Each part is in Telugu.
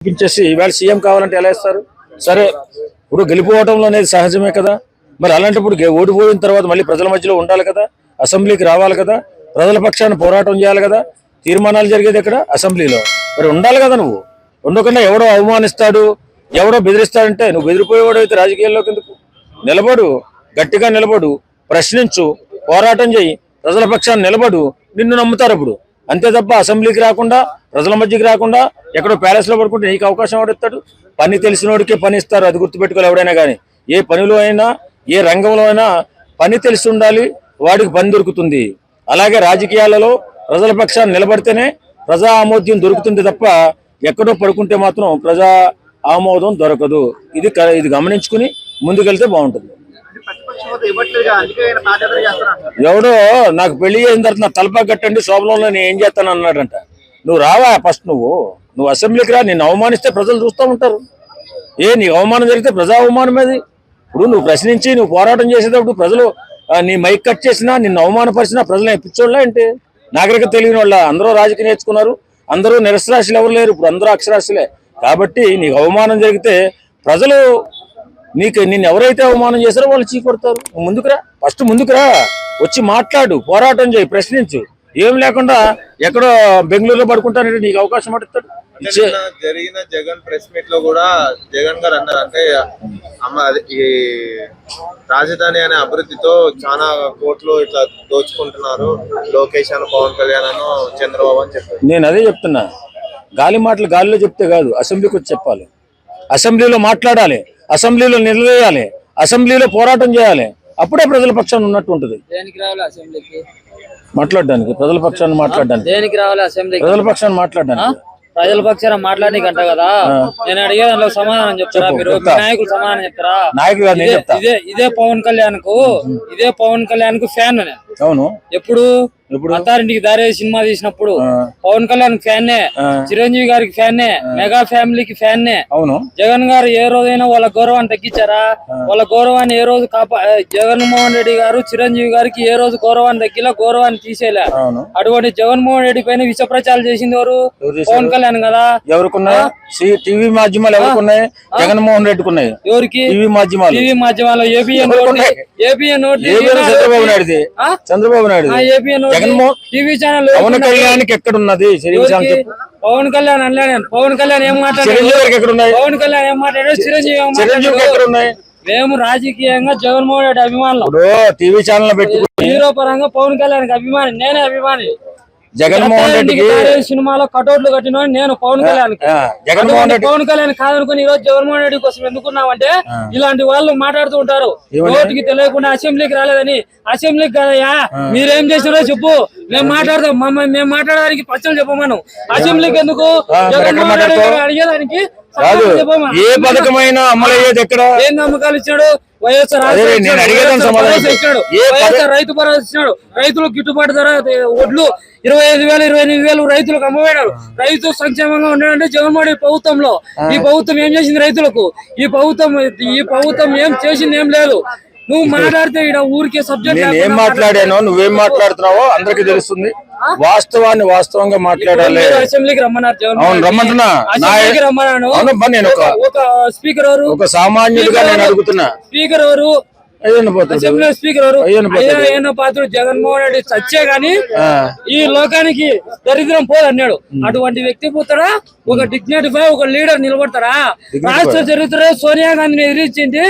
ఇచ్చేసి ఇవాళ సీఎం కావాలంటే ఎలా ఇస్తారు? సరే ఇప్పుడు గెలిపోవటంలో అనేది సహజమే కదా. మరి అలాంటప్పుడు ఓడిపోయిన తర్వాత మళ్ళీ ప్రజల మధ్యలో ఉండాలి కదా? అసెంబ్లీకి రావాలి కదా? ప్రజల పక్షాన్ని పోరాటం చేయాలి కదా? తీర్మానాలు జరిగేది ఇక్కడ అసెంబ్లీలో. మరి ఉండాలి కదా నువ్వు. ఉండకుండా ఎవడో అవమానిస్తాడు ఎవడో బెదిరిస్తాడంటే నువ్వు బెదిరిపోయేవాడు అయితే రాజకీయాల్లోకి ఎందుకు? నిలబడు గట్టిగా నిలబడు ప్రశ్నించు పోరాటం చేయి. ప్రజల పక్షాన్ని నిలబడు నిన్ను నమ్ముతారు అప్పుడు అంతే తప్ప అసెంబ్లీకి రాకుండా ప్రజల మధ్యకి రాకుండా ఎక్కడో ప్యాలెస్లో పడుకుంటే నీకు అవకాశం ఎవడిస్తాడు పని తెలిసినోడికే పని ఇస్తారు అది గుర్తుపెట్టుకోవాలి ఎవడైనా కానీ. ఏ పనిలో అయినా ఏ రంగంలో అయినా పని తెలిసి ఉండాలి వాడికి పని దొరుకుతుంది. అలాగే రాజకీయాలలో ప్రజల పక్షాన్ని నిలబడితేనే ప్రజా ఆమోద్యం దొరుకుతుంది తప్ప ఎక్కడో పడుకుంటే మాత్రం ప్రజా ఆమోదం దొరకదు. ఇది క- ఇది గమనించుకుని ముందుకెళ్తే బాగుంటుంది. ఎవడో నాకు పెళ్ళి చేసిన తర్వాత నా తలపా కట్టండి శోభనంలో నేను ఏం చేస్తాను అన్నాడంట. నువ్వు రావా ఫస్ట్ నువ్వు? నువ్వు అసెంబ్లీకి రా నేను అవమానిస్తే ప్రజలు చూస్తూ ఉంటారు. ఏ నీకు అవమానం జరిగితే ప్రజా అవమానం అది ఇప్పుడు నువ్వు ప్రశ్నించి నువ్వు పోరాటం చేసేటప్పుడు ప్రజలు నీ మైక్ కట్ చేసినా నిన్ను అవమానపరిచినా ప్రజలు పిచ్చోళ్ళ ఏంటి? నాగరికత తెలియని వాళ్ళ అందరూ రాజకీయం నేర్చుకున్నారు. అందరూ నిరసరాశులు ఎవరు లేరు ఇప్పుడు అందరూ అక్షరాస్యులే. కాబట్టి నీకు అవమానం జరిగితే ప్రజలు నీకు నిన్ను ఎవరైతే అవమానం చేశారో వాళ్ళు చీకొడతారు ముందుకురా ఫస్ట్ ముందుకురా వచ్చి మాట్లాడు పోరాటం చేయి ప్రశ్నించు. ఏం లేకుండా ఎక్కడో బెంగళూరులో పడుకుంటానంటే నీకు అవకాశం పడుతాడు జరిగిన జగన్ ప్రెస్ మీట్లో కూడా జగన్ గారు అన్నారు అంటే అమ్మ ఈ రాజధాని అనే అభివృద్ధితో చాలా కోట్లు ఇట్లా దోచుకుంటున్నారు. లోకేష్ అని పవన్ కళ్యాణ్ అను చంద్రబాబు అని చెప్పారు. నేను అదే చెప్తున్నా. గాలి మాటలు గాలిలో చెప్తే కాదు అసెంబ్లీకి వచ్చి చెప్పాలి. అసెంబ్లీలో మాట్లాడాలి. అసెంబ్లీలో నిలవేయాలి అసెంబ్లీలో పోరాటం చేయాలి. అప్పుడే ప్రజల పక్షాన్ని ఉన్నట్టు ఉంటుంది. మాట్లాడడానికి ప్రజల పక్షాన్ని మాట్లాడడానికి. దేనికి రావాలి ప్రజల పక్షాన్ని మాట్లాడడానికి. ప్రజల పక్షాన మాట్లాడడానికి అంట కదా నేను అడిగే దాంట్లో సమాధానం చెప్తారా మీరు. నాయకులు సమాధానం చెప్తారా? ఇదే పవన్ కళ్యాణ్కు ఇదే పవన్ కళ్యాణ్కు ఫ్యాన్ నేను. అవును. ఎప్పుడు ఎప్పుడు? అత్తారింటికి దారే సినిమా తీసినప్పుడు పవన్ కళ్యాణ్ ఫ్యాన్ నే చిరంజీవి గారికి ఫ్యాన్ నే మెగా ఫ్యామిలీకి ఫ్యాన్. నే అవును. జగన్ గారు ఏ రోజైనా వాళ్ళ గౌరవాన్ని తగ్గించారా? వాళ్ళ గౌరవాన్ని ఏ రోజు కాపా జగన్మోహన్ రెడ్డి గారు చిరంజీవి గారికి ఏ రోజు గౌరవాన్ని తగ్గిలా గౌరవాన్ని తీసేలే? అటువంటి జగన్మోహన్ రెడ్డి పైన విష ప్రచారాలు చేసింది ఎవరు? పవన్ కళ్యాణ్ కదా? ఎవరికున్నాయి సి- టీవీ మాధ్యమాలు ఎవరికున్నాయి? జగన్మోహన్ రెడ్డికి ఉన్నాయి ఎవరికి? టీవీ మాధ్యమాలు. టీవీ? ఏబిఎన్ ఏబిఎన్ చంద్రబాబు నాయుడుది. ఆ? చంద్రబాబు నాయుడు జగన్మోహన్ టీవీ ఛానల్ పవన్ కళ్యాణ్కి ఎక్కడున్నది? శ్రీశాంత్ చెప్పు. పవన్ కళ్యాణ్ అనలే పవన్ కళ్యాణ్ ఏం ఎక్కడున్నాయి? పవన్ కళ్యాణ్ ఏం చిరంజీవి మాట్లాడాడు? ఎక్కడున్నాయి? మేము రాజకీయంగా జగన్మోహన్ రెడ్డి అభిమానులు. టీవీ ఛానల్ పెట్టుకుని హీరో పరంగా పవన్ కళ్యాణ్ అభిమాని. నేనే అభిమాని. జగన్మోహన్ రెడ్డికి తారే సినిమాలో కటౌట్లు కట్టిన నేను పవన్ కళ్యాణ్ జగన్మోహన్ రెడ్డి పవన్ కళ్యాణ్ కాదనుకుని ఈ రోజు జగన్మోహన్ రెడ్డి కోసం ఎందుకున్నామంటే ఇలాంటి వాళ్ళు మాట్లాడుతూ ఉంటారు? నోటికి తెలియకుండా అసెంబ్లీకి రాలేదని. అసెంబ్లీకి కదయ్యా మీరేం చేసినారో చెప్పు. మేము మాట్లాడదాం మేము మాట్లాడడానికి పచ్చలు చెప్పమను. అసెంబ్లీకి ఎందుకు? జగన్మోహన్ రెడ్డి అడిగేదానికి కాదు. ఏ పథకమైనా అమలయ్యేది ఎక్కడ? ఏం నమ్మకాలు ఇచ్చాడు? వైఎస్ఆర్ ఇచ్చాడు, వైఎస్ఆర్ రైతు భరోసా ఇచ్చాడు. రైతులకు గిట్టుబాటు ధర ఒడ్లు ఇరవై ఐదు వేలు ఇరవై ఎనిమిది వేలు రైతులకు అమ్మబడ్డాడు రైతు సంక్షేమంగా ఉన్నాడంటే జగన్మోహన్ ప్రభుత్వంలో ఈ ప్రభుత్వం ఏం చేసింది రైతులకు? ఈ ప్రభుత్వం ఈ ప్రభుత్వం ఏం చేసింది ఏం లేదు. నువ్వు మాట్లాడితే ఇక్కడ ఊరికే సబ్జెక్ట్ నేను ఏం మాట్లాడానో నువ్వేం మాట్లాడుతున్నావో అందరికీ తెలుస్తుంది. వాస్తవాన్ని వాస్తవంగా మాట్లాడాలి. అసెంబ్లీకి రమ్మన్నారు రమ్మంటున్నా. రమ్మన్నాను. నేను ఒక స్పీకర్ ఒక సామాన్యుడిగా నేను అడుగుతున్నా. స్పీకర్ ఎవరు? అసెంబ్లీ స్పీకర్ పోతాడు. పాత్రుడు జగన్మోహన్ రెడ్డి చచ్చే గాని ఈ లోకానికి దరిద్రం పోదన్నాడు అటువంటి వ్యక్తి పోతారా ఒక డిగ్నిఫై ఒక లీడర్ నిలబడతారా రాష్ట్ర చరిత్ర సోనియా గాంధీని ఎదిరించింది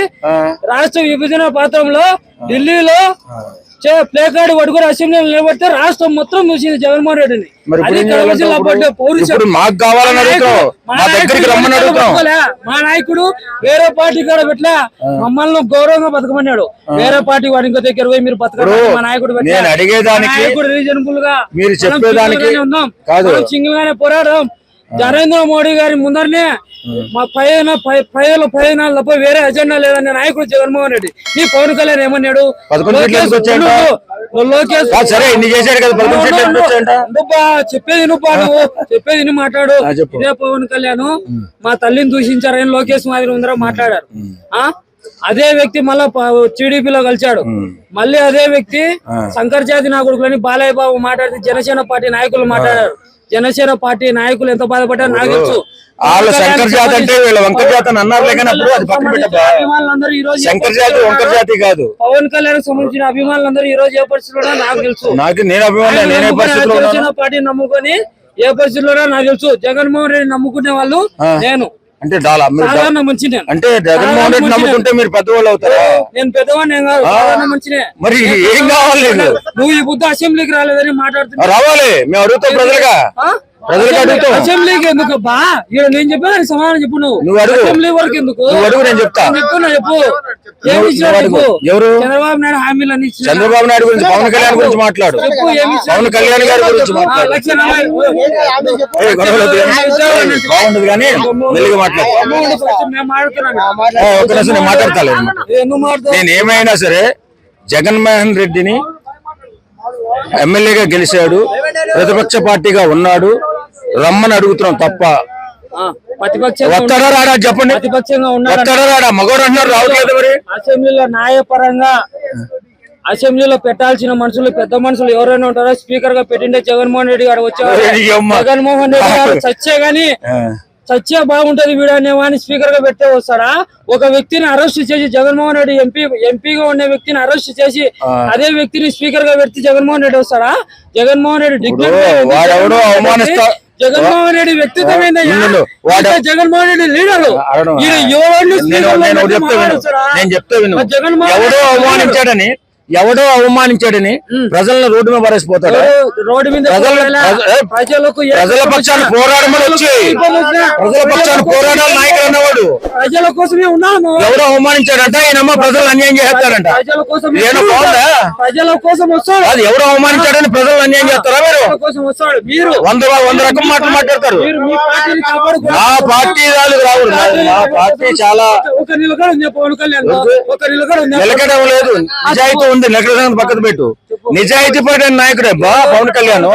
రాష్ట్ర విభజన పాత్రంలో ఢిల్లీలో ప్లే కార్డు పడుకుని అసెంబ్లీలో నిలబడితే రాష్ట్రం మొత్తం మూసింది జగన్మోహన్ రెడ్డిని. మా నాయకుడు- వేరే పార్టీ కాడ పెట్టలే. మమ్మల్ని గౌరవంగా బతకమన్నాడు. వేరే పార్టీ వాడి ఇంకో దగ్గర పోయి మీరు బతకండి మా నాయకుడు అడిగేదానికి రీజనబుల్గా మీరు చెప్పేదానికి సింగిల్ గానే ఉన్నాం. నరేంద్ర మోడీ గారి ముందరనే మా పైన పై- ప్రజల ప్రయోజనాలు తప్ప వేరే అజెండా లేదన్న నాయకుడు జగన్మోహన్ రెడ్డి. నీ పవన్ కళ్యాణ్ ఏమన్నాడు? నువ్వా చెప్పేది నువ్వు. నువ్వు చెప్పేది విని మాట్లాడు. ఇదే పవన్ కళ్యాణ్. మా తల్లిని దూషించారని లోకేష్ మాదిరి ఉందరో మాట్లాడారు. ఆ? అదే వ్యక్తి మళ్ళా టీడీపీలో కలిశాడు. మళ్ళీ అదే వ్యక్తి శంకర్ జాతి నా కొడుకులని బాలయ్య బాబు మాట్లాడితే జనసేన పార్టీ నాయకులు మాట్లాడారు. జనసేన పార్టీ నాయకులు ఎంత బాధపడ్డారు నాకు తెలుసు. వాళ్ళ శంకర్ జాతి అంటే వీళ్ళ వంకర జాతి అని అది పక్కన పెట్టబ్బా అభిమానులందరూ ఈ రోజు శంకర్ జాతి వంకర జాతి కాదు. పవన్ కళ్యాణ్ సంబంధించిన అభిమానులందరూ ఈ రోజు ఏ పరిస్థితిలో ఉన్నారో? నాకు తెలుసు. నాకు నేను అభిమానం ఆయన నేనే నమ్ముకునే పరిస్థితిలో ఉన్నాను. జనసేన పార్టీని నమ్ముకొని ఏ పరిస్థితిలో నాకు తెలుసు. జగన్మోహన్ రెడ్డి నమ్ముకునే వాళ్ళు నేను. అంటే డాలా అంటే జగన్మోహన్ రెడ్డి నమ్ముకుంటే మీరు పెద్దవాళ్ళు అవుతారా? నేను పెద్దవాడిని మరి ఏం కావాలి నువ్వు ఈ బుద్ధ అసెంబ్లీకి రాలేదని మాట్లాడుతున్నా రావాలి మేము అడుగుతాం ప్రజలుగా? ప్రజలకు అడుగుతాం. అసెంబ్లీకి ఎందుకు బా ఇక్కడ నేను చెప్పాను సమాధానం చెప్పు నువ్వు. నువ్వు అడుగు. అసెంబ్లీ వరకు ఎందుకు? నువ్వు అడుగు, నేను చెప్తా. చెప్తున్నా చెప్పు. ఏమి. చెప్పు. ఎవరు? చంద్రబాబు నాయుడు హామీలు అన్ని ఇచ్చినా? చంద్రబాబు నాయుడు గురించి పవన్ కళ్యాణ్ గురించి మాట్లాడు. చెప్పు ఏమి? పవన్ కళ్యాణ్ గారి గురించి మాట్లాడు. బాగుండదు కానీ మెల్లిగా నిమిషం నేను మాట్లాడతాను నేను ఏమైనా సరే జగన్మోహన్ రెడ్డిని ఎమ్మెల్యేగా గెలిచాడు ప్రతిపక్ష పార్టీగా ఉన్నాడు రమ్మని అడుగుతున్నాం తప్ప. ప్రతిపక్షంగా వస్తాడా రాడా చెప్పండి. ప్రతిపక్షంగా ఉన్నాడు వస్తాడా రాడా? మగవాడు అంటున్నారు రావట్లేదు మరి అసెంబ్లీలో న్యాయపరంగా అసెంబ్లీలో పెట్టాల్సిన మనుషులు పెద్ద మనుషులు ఎవరైనా ఉంటారో? స్పీకర్గా పెట్టిండే జగన్మోహన్ రెడ్డి గారు వచ్చేవారు. జగన్మోహన్ రెడ్డి గారు చచ్చే గాని చచ్చే బాగుంటది వీడు అనేవాని స్పీకర్గా పెట్టే వస్తాడా? ఒక వ్యక్తిని అరెస్ట్ చేసి జగన్మోహన్ రెడ్డి ఎంపీ ఎంపీగా ఉండే వ్యక్తిని అరెస్ట్ చేసి అదే వ్యక్తిని స్పీకర్గా పెడితే జగన్మోహన్ రెడ్డి వస్తాడా? జగన్మోహన్ రెడ్డి? వాడెవడో జగన్మోహన్ రెడ్డి- జగన్మోహన్ రెడ్డి వ్యక్తిత్వం ఏందయ్యా? నిన్ను వాడు- ఇంకా జగన్మోహన్ రెడ్డి లీడరు అడగడం. ఈయన ఎవరిని నేను చెప్తా విను ఎవడో అవమానించాడని ఎవడో అవమానించాడని ప్రజలను రోడ్డు మీద పారేసిపోతాడు. రోడ్డు మీద ప్రజలు- ప్రజలకు పక్షాన్ని పోరాడమని వచ్చి ప్రజల పక్షాన్ని పోరాడాలి నాయకుడు అన్నవాడు. ప్రజల కోసమే ఉన్నాము. ఎవడో అవమానించాడంట ఈయనమ్మ ప్రజలు అన్యాయం చేస్తారంట. ప్రజల కోసం బాగుందా? ప్రజల కోసం వస్తాడు. అది ఎవడో అవమానించాడని ప్రజలు అన్యాయం చేస్తారా మీరు? కోసం వస్తాడు. మీరు వంద వంద రకం మాటలు మాట్లాడతారు. నా పార్టీ వాళ్ళు రావు నా పార్టీ చాలా ఒక నిలకడ ఉంది పవన్ కళ్యాణ్ ఒక నిలకడ ఉంది నిలకడం లేదు. నిజాయితీ ఉంది నిలకడ పక్కన పెట్టు. నిజాయితీ పడిన నాయకుడే బా పవన్ కళ్యాణ్.